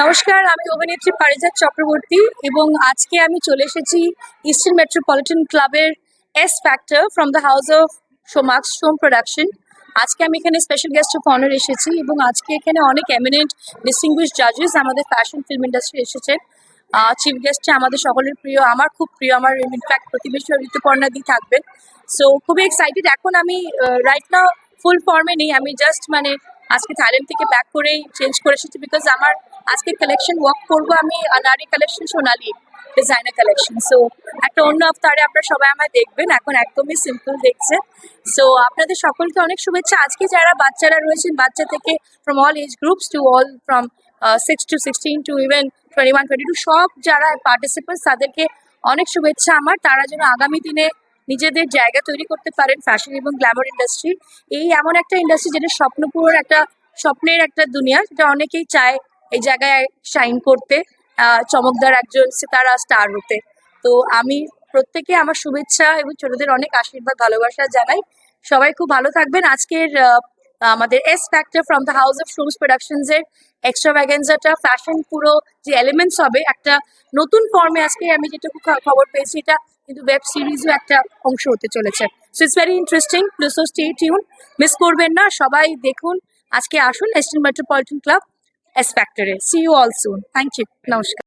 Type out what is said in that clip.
নমস্কার, আমি অভিনেত্রী পারিজাত চক্রবর্তী এবং আজকে আমি চলে এসেছি ইস্টার্ন মেট্রোপলিটন ক্লাবের S factor from the house of সোমাক্স Som production আজকে আমি এখানে স্পেশাল গেস্ট অফ অনার এসেছি এবং আজকে এখানে অনেক এমিনেন্ট ডিস্টিংগুইশ জাজেস আমাদের ফ্যাশন ফিল্ম ইন্ডাস্ট্রি এসেছেন। চিফ গেস্টে আমাদের সকলের প্রিয়, আমার খুব প্রিয়, আমার ইনফ্যাক্ট প্রতিবেশী ঋতুপর্ণা দি থাকবেন সো খুবই এক্সাইটেড এখন আমি রাইট নাও ফুল ফর্মে নেই। আমি জাস্ট মানে আজকে থাইল্যান্ড থেকে ব্যাক করেই চেঞ্জ করে এসেছি বিকজ আমার আজকে কালেকশন ওয়ার্ক করব আমি নারী collection Sonali designer collection so একটা অন্য আফতারে আপনারা সবাই আমায় দেখবেন, এখন একদমই সিম্পল দেখছে। সো আপনাদের সকলকে অনেক শুভেচ্ছা। আজকে যারা বাচ্চারা রয়েছেন, বাচ্চা থেকে from all age groups to all from six to sixteen to even twenty one twenty two সব যারা পার্টিসিপেন্টস তাদেরকে অনেক শুভেচ্ছা আমার। তারা যেন আগামী দিনে নিজেদের জায়গা তৈরি করতে পারেন ফ্যাশন এবং গ্ল্যামার ইন্ডাস্ট্রি এই এমন একটা ইন্ডাস্ট্রি যেটা স্বপ্নপুরের একটা, স্বপ্নের একটা দুনিয়া, যেটা অনেকেই চায় এই জায়গায় শাইন করতে চমকদার একজন সিতারা স্টার হতে। তো আমি প্রত্যেকে আমার শুভেচ্ছা এবং ছোটদের অনেক আশীর্বাদ, ভালোবাসা জানাই। সবাই খুব ভালো থাকবেন। আজকের আমাদের S factor from the house of শুমস productions এর এক্সট্রা ভ্যাগেন্সাটা ফ্যাশন পুরো যে এলিমেন্টস হবে, একটা নতুন ফর্মে আজকে আমি যেটুকু খবর পেয়েছি এটা কিন্তু ওয়েব সিরিজও একটা অংশ হতে চলেছে। So it's very interesting please stay tune miss করবেন না। সবাই দেখুন। আজকে আসুন eastern metropolitan club S Factory. See you all soon. Thank you. Namaskar.